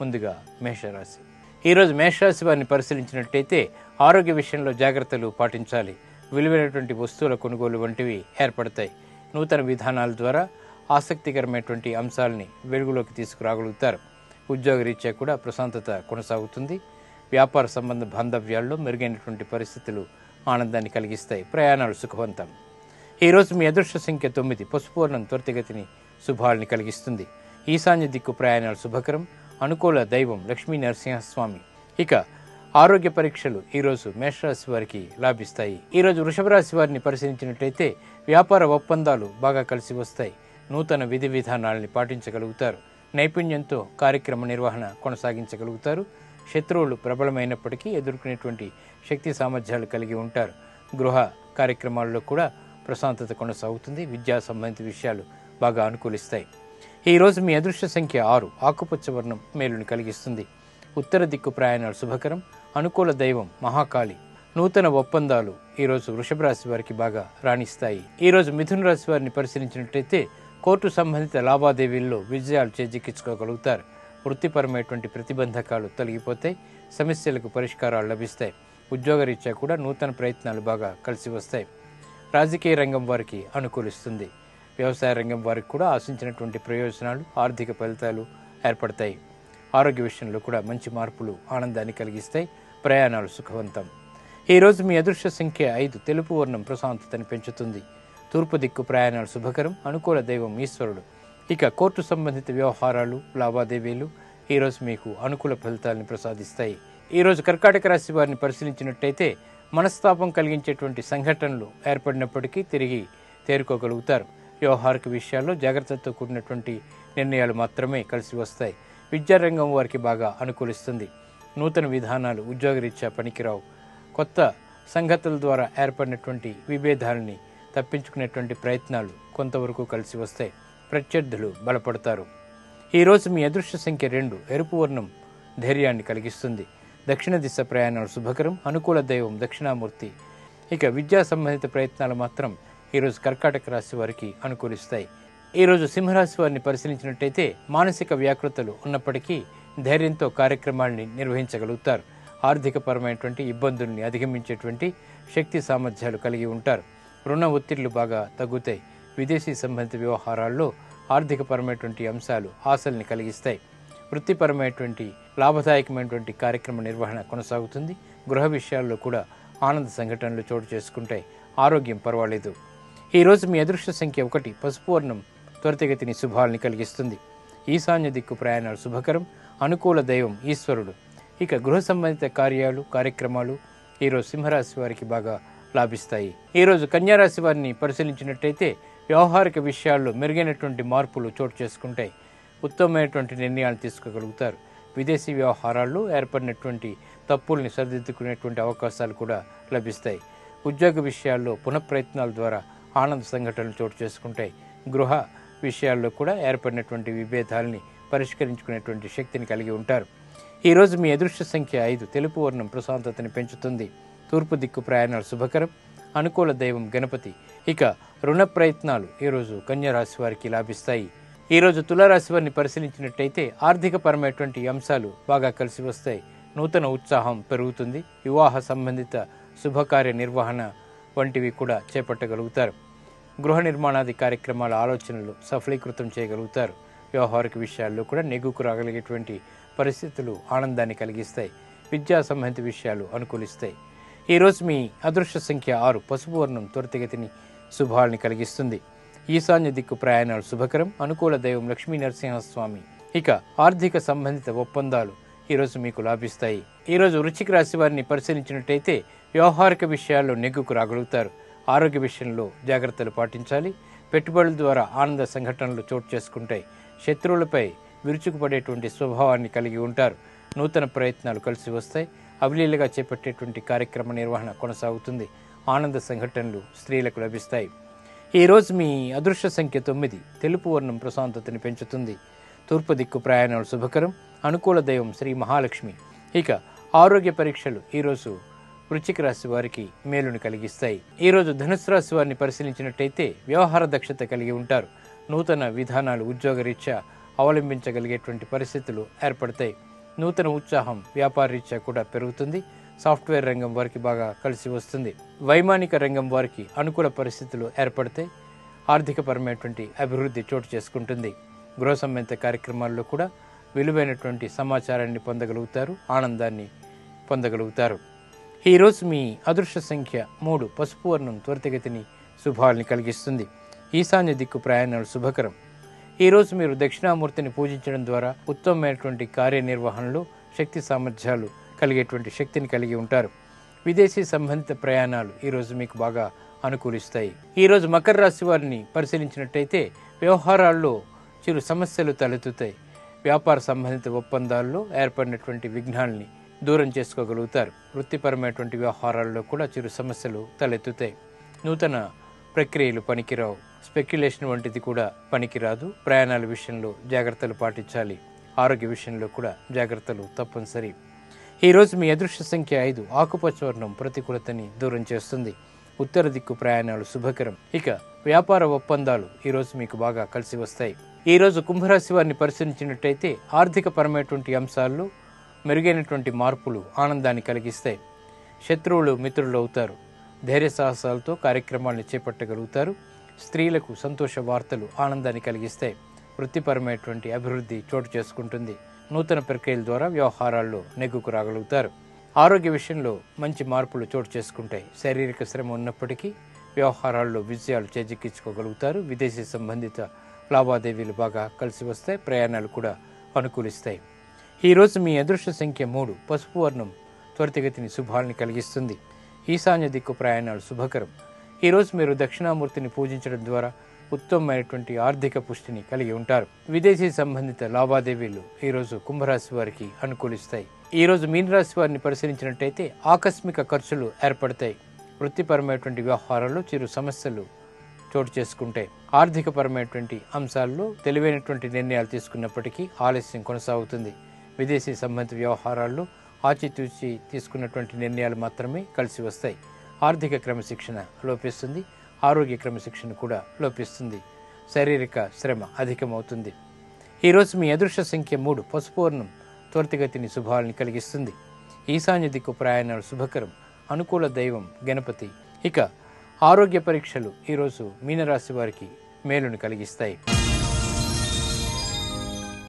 ముందుగా మేషరాశి. ఈరోజు మేషరాశి వారిని పరిశీలించినట్టయితే ఆరోగ్య విషయంలో జాగ్రత్తలు పాటించాలి. విలువైనటువంటి వస్తువుల కొనుగోలు వంటివి ఏర్పడతాయి. నూతన విధానాల ద్వారా ఆసక్తికరమైనటువంటి అంశాలని వెలుగులోకి తీసుకురాగలుగుతారు. ఉద్యోగరీత్యా కూడా ప్రశాంతత కొనసాగుతుంది. వ్యాపార సంబంధ బాంధవ్యాల్లో మెరుగైనటువంటి పరిస్థితులు ఆనందాన్ని కలిగిస్తాయి. ప్రయాణాలు సుఖవంతం. ఈరోజు మీ అదృష్ట సంఖ్య తొమ్మిది. పసుపూర్ణం త్వరితగతిని శుభాలని కలిగిస్తుంది. ఈశాన్య దిక్కు ప్రయాణాలు శుభకరం. అనుకూల దైవం లక్ష్మీ నరసింహస్వామి. ఇక ఆరోగ్య పరీక్షలు ఈరోజు మేషరాశి వారికి లాభిస్తాయి. ఈరోజు వృషభరాశి వారిని పరిశీలించినట్లయితే వ్యాపార ఒప్పందాలు బాగా కలిసి వస్తాయి. నూతన విధి విధానాలని పాటించగలుగుతారు. నైపుణ్యంతో కార్యక్రమ నిర్వహణ కొనసాగించగలుగుతారు. శత్రువులు ప్రబలమైనప్పటికీ ఎదుర్కొనేటువంటి శక్తి సామర్థ్యాలు కలిగి ఉంటారు. గృహ కార్యక్రమాల్లో కూడా ప్రశాంతత కొనసాగుతుంది. విద్యా సంబంధిత విషయాలు బాగా అనుకూలిస్తాయి. ఈరోజు మీ అదృష్ట సంఖ్య ఆరు. ఆకుపచ్చ వర్ణం మేలుని కలిగిస్తుంది. ఉత్తర దిక్కు ప్రయాణాలు శుభకరం. అనుకూల దైవం మహాకాళి. నూతన ఒప్పందాలు ఈరోజు వృషభ రాశి వారికి బాగా రాణిస్తాయి. ఈరోజు మిథున రాశి వారిని పరిశీలించినట్లయితే కోర్టు సంబంధిత లావాదేవీల్లో విజయాలు చేజిక్కించుకోగలుగుతారు. వృత్తిపరమైనటువంటి ప్రతిబంధకాలు తొలగిపోతాయి. సమస్యలకు పరిష్కారాలు లభిస్తాయి. ఉద్యోగరీత్యా కూడా నూతన ప్రయత్నాలు బాగా కలిసి వస్తాయి. రాజకీయ రంగం వారికి అనుకూలిస్తుంది. వ్యవసాయ రంగం వారికి కూడా ఆశించినటువంటి ప్రయోజనాలు ఆర్థిక ఫలితాలు ఏర్పడతాయి. ఆరోగ్య విషయంలో కూడా మంచి మార్పులు ఆనందాన్ని కలిగిస్తాయి. ప్రయాణాలు సుఖవంతం. ఈరోజు మీ అదృష్ట సంఖ్య ఐదు. తెలుపు వర్ణం ప్రశాంతతని పెంచుతుంది. తూర్పు దిక్కు ప్రయాణాలు శుభకరం. అనుకూల దైవం ఈశ్వరుడు. ఇక కోర్టు సంబంధిత వ్యవహారాలు లావాదేవీలు ఈరోజు మీకు అనుకూల ఫలితాలను ప్రసాదిస్తాయి. ఈరోజు కర్కాటక రాశి వారిని పరిశీలించినట్టయితే మనస్తాపం కలిగించేటువంటి సంఘటనలు ఏర్పడినప్పటికీ తిరిగి తేరుకోగలుగుతారు. వ్యవహారిక విషయాల్లో జాగ్రత్తతో కూడినటువంటి నిర్ణయాలు మాత్రమే కలిసి వస్తాయి. విద్యారంగం వారికి బాగా అనుకూలిస్తుంది. నూతన విధానాలు ఉద్యోగరీత్యా పనికిరావు. కొత్త సంగతుల ద్వారా ఏర్పడినటువంటి విభేదాలని తప్పించుకునేటువంటి ప్రయత్నాలు కొంతవరకు కలిసి వస్తాయి. ప్రత్యర్థులు బలపడతారు. ఈరోజు మీ అదృష్ట సంఖ్య రెండు ఎరుపు వర్ణం ధైర్యాన్ని కలిగిస్తుంది. దక్షిణ దిశ ప్రయాణాలు శుభకరం అనుకూల దైవం దక్షిణామూర్తి. ఇక విద్యా సంబంధిత ప్రయత్నాలు మాత్రం ఈరోజు కర్కాటక రాశి వారికి అనుకూలిస్తాయి. ఈరోజు సింహరాశి వారిని పరిశీలించినట్టయితే మానసిక వ్యాకృతలు ఉన్నప్పటికీ ధైర్యంతో కార్యక్రమాల్ని నిర్వహించగలుగుతారు. ఆర్థికపరమైనటువంటి ఇబ్బందుల్ని అధిగమించేటువంటి శక్తి సామర్థ్యాలు కలిగి ఉంటారు. రుణ ఒత్తిళ్ళు బాగా తగ్గుతాయి. విదేశీ సంబంధిత వ్యవహారాల్లో ఆర్థికపరమైనటువంటి అంశాలు ఆశల్ని కలిగిస్తాయి. వృత్తిపరమైనటువంటి లాభదాయకమైనటువంటి కార్యక్రమ నిర్వహణ కొనసాగుతుంది. గృహ విషయాల్లో కూడా ఆనంద సంఘటనలు చోటు చేసుకుంటాయి. ఆరోగ్యం పర్వాలేదు. ఈరోజు మీ అదృష్ట సంఖ్య ఒకటి. పసుపు వర్ణం త్వరితగతిని శుభాలని కలిగిస్తుంది. ఈశాన్య దిక్కు ప్రయాణాలు శుభకరం. అనుకూల దైవం ఈశ్వరుడు. ఇక గృహ సంబంధిత కార్యాలు కార్యక్రమాలు ఈరోజు సింహరాశి వారికి బాగా లాభిస్తాయి. ఈరోజు కన్యారాశి వారిని పరిశీలించినట్టయితే వ్యవహారిక విషయాల్లో మెరుగైనటువంటి మార్పులు చోటు చేసుకుంటాయి. ఉత్తమమైనటువంటి నిర్ణయాలు తీసుకోగలుగుతారు. విదేశీ వ్యవహారాల్లో ఏర్పడినటువంటి తప్పుల్ని సరిదిద్దుకునేటువంటి అవకాశాలు కూడా లభిస్తాయి. ఉద్యోగ విషయాల్లో పునఃప్రయత్నాల ద్వారా ఆనంద సంఘటనలు చోటు చేసుకుంటాయి గృహ విషయాల్లో కూడా ఏర్పడినటువంటి విభేదాలని పరిష్కరించుకునేటువంటి శక్తిని కలిగి ఉంటారు. ఈరోజు మీ అదృష్ట సంఖ్య ఐదు. తెలుపు వర్ణం ప్రశాంతతని పెంచుతుంది. తూర్పు దిక్కు ప్రయాణాలు శుభకరం. అనుకూల దైవం గణపతి. ఇక రుణ ప్రయత్నాలు ఈరోజు కన్యరాశి వారికి లాభిస్తాయి. ఈరోజు తులారాశి వారిని పరిశీలించినట్టయితే ఆర్థికపరమైనటువంటి అంశాలు బాగా కలిసి వస్తాయి. నూతన ఉత్సాహం పెరుగుతుంది. వివాహ సంబంధిత శుభకార్య నిర్వహణ వంటివి కూడా చేపట్టగలుగుతారు. గృహ నిర్మాణాది కార్యక్రమాల ఆలోచనలు సఫలీకృతం చేయగలుగుతారు. వ్యవహారిక విషయాల్లో కూడా నెగ్గుకు రాగలిగేటువంటి పరిస్థితులు ఆనందాన్ని కలిగిస్తాయి. విద్యా సంబంధిత విషయాలు అనుకూలిస్తాయి. ఈరోజు మీ అదృష్ట సంఖ్య ఆరు పసుపు వర్ణం త్వరితగతిని శుభాల్ని కలిగిస్తుంది. ఈశాన్య దిక్కు ప్రయాణాలు శుభకరం. అనుకూల దైవం లక్ష్మీ నరసింహస్వామి. ఇక ఆర్థిక సంబంధిత ఒప్పందాలు. ఈరోజు మీకు లాభిస్తాయి. ఈరోజు వృచ్చిక రాశి వారిని పరిశీలించినట్టయితే వ్యవహారిక విషయాల్లో నెగ్గుకు రాగలుగుతారు. ఆరోగ్య విషయంలో జాగ్రత్తలు పాటించాలి. పెట్టుబడుల ద్వారా ఆనంద సంఘటనలు చోటు చేసుకుంటాయి. శత్రువులపై విరుచుకుపడేటువంటి స్వభావాన్ని కలిగి ఉంటారు. నూతన ప్రయత్నాలు కలిసి వస్తాయి. అవలీలగా చేపట్టేటువంటి కార్యక్రమ నిర్వహణ కొనసాగుతుంది. ఆనంద సంఘటనలు స్త్రీలకు లభిస్తాయి. ఈరోజు మీ అదృష్ట సంఖ్య తొమ్మిది. తెలుపు వర్ణం ప్రశాంతతని పెంచుతుంది. తూర్పు దిక్కు ప్రయాణాలు శుభకరం. అనుకూల దైవం శ్రీ మహాలక్ష్మి. ఇక ఆరోగ్య పరీక్షలు ఈరోజు వృశ్చిక రాశి వారికి మేలుని కలిగిస్తాయి. ఈరోజు ధనుసు రాశి వారిని పరిశీలించినట్టయితే వ్యవహార దక్షత కలిగి ఉంటారు. నూతన విధానాలు ఉద్యోగరీత్యా అవలంబించగలిగేటువంటి పరిస్థితులు ఏర్పడతాయి. నూతన ఉత్సాహం వ్యాపార రీత్యా కూడా పెరుగుతుంది. సాఫ్ట్వేర్ రంగం వారికి బాగా కలిసి వస్తుంది. వైమానిక రంగం వారికి అనుకూల పరిస్థితులు ఏర్పడతాయి. ఆర్థికపరమైనటువంటి అభివృద్ధి చోటు చేసుకుంటుంది. గృహ సంబంధిత కార్యక్రమాల్లో కూడా విలువైనటువంటి సమాచారాన్ని పొందగలుగుతారు ఆనందాన్ని పొందగలుగుతారు. ఈరోజు మీ అదృష్ట సంఖ్య మూడు పసుపు వర్ణం త్వరితగతిని శుభాల్ని కలిగిస్తుంది. ఈశాన్య దిక్కు ప్రయాణాలు శుభకరం. ఈరోజు మీరు దక్షిణామూర్తిని పూజించడం ద్వారా ఉత్తమమైనటువంటి కార్యనిర్వహణలో శక్తి సామర్థ్యాలు కలిగేటువంటి శక్తిని కలిగి ఉంటారు. విదేశీ సంబంధిత ప్రయాణాలు ఈరోజు మీకు బాగా అనుకూలిస్తాయి. ఈరోజు మకర రాశి వారిని పరిశీలించినట్టయితే వ్యవహారాల్లో చిరు సమస్యలు తలెత్తుతాయి. వ్యాపార సంబంధిత ఒప్పందాల్లో ఏర్పడినటువంటి విఘ్నాల్ని దూరం చేసుకోగలుగుతారు. వృత్తిపరమైనటువంటి వ్యవహారాల్లో కూడా చిరు సమస్యలు తలెత్తుతాయి. నూతన ప్రక్రియలు పనికిరావు. స్పెక్యులేషన్ వంటిది కూడా పనికిరాదు. ప్రయాణాల విషయంలో జాగ్రత్తలు పాటించాలి. ఆరోగ్య విషయంలో కూడా జాగ్రత్తలు తప్పనిసరి. ఈరోజు మీ అదృష్ట సంఖ్య ఐదు. ఆకుపచ్చ వర్ణం ప్రతికూలతని దూరం చేస్తుంది. ఉత్తర దిక్కు ప్రయాణాలు శుభకరం. ఇక వ్యాపార ఒప్పందాలు ఈరోజు మీకు బాగా కలిసి వస్తాయి. ఈరోజు కుంభరాశి వారిని పరిశీలించినట్టయితే ఆర్థిక పరమైనటువంటి అంశాల్లో మెరుగైనటువంటి మార్పులు ఆనందాన్ని కలిగిస్తాయి. శత్రువులు మిత్రులు అవుతారు ధైర్య సాహసాలతో కార్యక్రమాలను చేపట్టగలుగుతారు. స్త్రీలకు సంతోష వార్తలు ఆనందాన్ని కలిగిస్తాయి. వృత్తిపరమైనటువంటి అభివృద్ధి చోటు చేసుకుంటుంది. నూతన ప్రక్రియల ద్వారా వ్యవహారాల్లో నెగ్గుకు రాగలుగుతారు. ఆరోగ్య విషయంలో మంచి మార్పులు చోటు చేసుకుంటాయి. శారీరక శ్రమ ఉన్నప్పటికీ వ్యవహారాల్లో విజయాలు చేజిక్కించుకోగలుగుతారు. విదేశీ సంబంధిత లావాదేవీలు బాగా కలిసి వస్తాయి ప్రయాణాలు కూడా అనుకూలిస్తాయి. ఈరోజు మీ అదృష్ట సంఖ్య మూడు పసుపు వర్ణం త్వరితగతిని శుభాల్ని కలిగిస్తుంది. ఈశాన్య దిక్కు ప్రయాణాలు శుభకరం. ఈరోజు మీరు దక్షిణామూర్తిని పూజించడం ద్వారా ఉత్తమమైనటువంటి ఆర్థిక పుష్టిని కలిగి ఉంటారు. విదేశీ సంబంధిత లావాదేవీలు ఈరోజు కుంభరాశి వారికి అనుకూలిస్తాయి. ఈరోజు మీనరాశి వారిని పరిశీలించినట్టయితే ఆకస్మిక ఖర్చులు ఏర్పడతాయి. వృత్తిపరమైనటువంటి వ్యవహారాల్లో చిరు సమస్యలు చోటు చేసుకుంటే ఆర్థికపరమైనటువంటి అంశాల్లో తెలివైనటువంటి నిర్ణయాలు తీసుకున్నప్పటికీ ఆలస్యం కొనసాగుతుంది. విదేశీ సంబంధిత వ్యవహారాల్లో ఆచితూచి తీసుకున్నటువంటి నిర్ణయాలు మాత్రమే కలిసి వస్తాయి. ఆర్థిక క్రమశిక్షణ లోపిస్తుంది. ఆరోగ్య క్రమశిక్షణ కూడా లోపిస్తుంది. శారీరక శ్రమ అధికమవుతుంది. ఈరోజు మీ అదృష్ట సంఖ్య మూడు పసుపూర్ణం త్వరితగతిని శుభాలని కలిగిస్తుంది. ఈశాన్య దిక్కు ప్రయాణాలు శుభకరం. అనుకూల దైవం గణపతి. ఇక ఆరోగ్య పరీక్షలు ఈరోజు మీనరాశి వారికి మేలును కలిగిస్తాయి.